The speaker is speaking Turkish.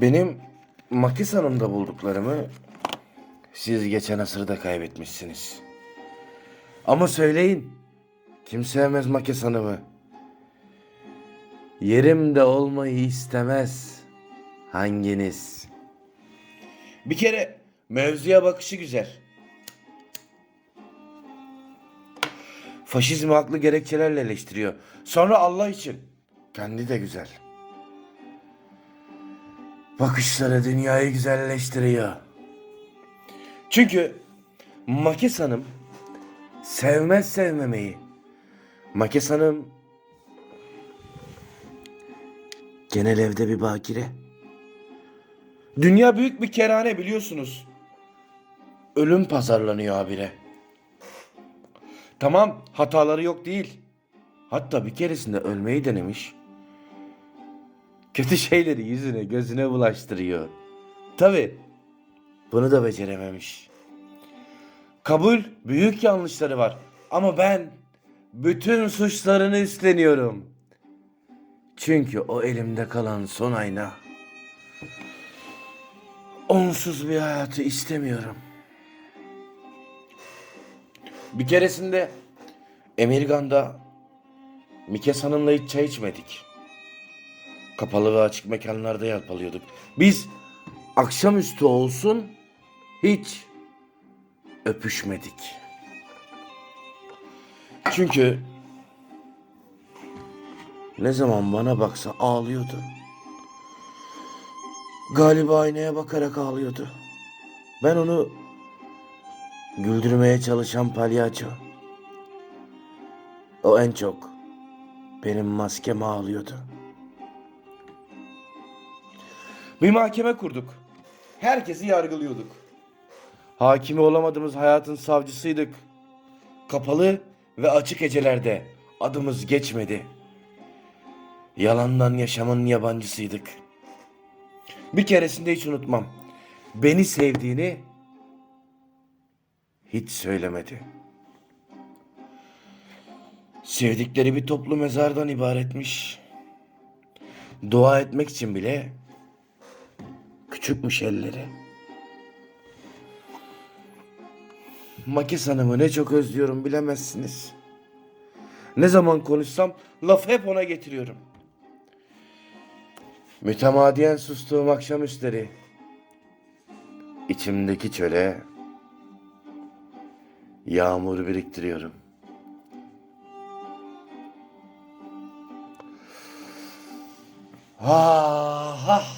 Benim Makis Hanım'da bulduklarımı siz geçen asırda kaybetmişsiniz. Ama söyleyin. Kim sevmez Makis Hanım'ı? Yerimde olmayı istemez. Hanginiz? Bir kere mevzuya bakışı güzel. Faşizmi haklı gerekçelerle eleştiriyor. Sonra Allah için. Kendi de güzel. Bakışları dünyayı güzelleştiriyor. Çünkü Makes Hanım sevmez sevmemeyi. Makes Hanım genel evde bir bakire. Dünya büyük bir kerane biliyorsunuz. Ölüm pazarlanıyor habire. Tamam hataları yok değil. Hatta bir keresinde ölmeyi denemiş. Kötü şeyleri yüzüne gözüne bulaştırıyor. Tabi bunu da becerememiş. Kabul büyük yanlışları var ama ben bütün suçlarını üstleniyorum. Çünkü o elimde kalan son ayna. Onsuz bir hayatı istemiyorum. Bir keresinde Emirgan'da Mikes Hanım'la hiç çay içmedik. Kapalı ve açık mekanlarda yalpalıyorduk. Biz akşamüstü olsun hiç öpüşmedik. Çünkü ne zaman bana baksa ağlıyordu. Galiba aynaya bakarak ağlıyordu. Ben onu güldürmeye çalışan palyaço. O en çok benim maskeme ağlıyordu. Bir mahkeme kurduk. Herkesi yargılıyorduk. Hakimi olamadığımız hayatın savcısıydık. Kapalı ve açık gecelerde adımız geçmedi. Yalandan yaşamın yabancısıydık. Bir keresinde hiç unutmam. Beni sevdiğini hiç söylemedi. Sevdikleri bir toplu mezardan ibaretmiş. Dua etmek için bile küçükmüş elleri. Makis Hanım'ı ne çok özlüyorum bilemezsiniz. Ne zaman konuşsam laf hep ona getiriyorum. Mütemadiyen sustuğum akşamüstleri içimdeki çöle yağmur biriktiriyorum. Ah ah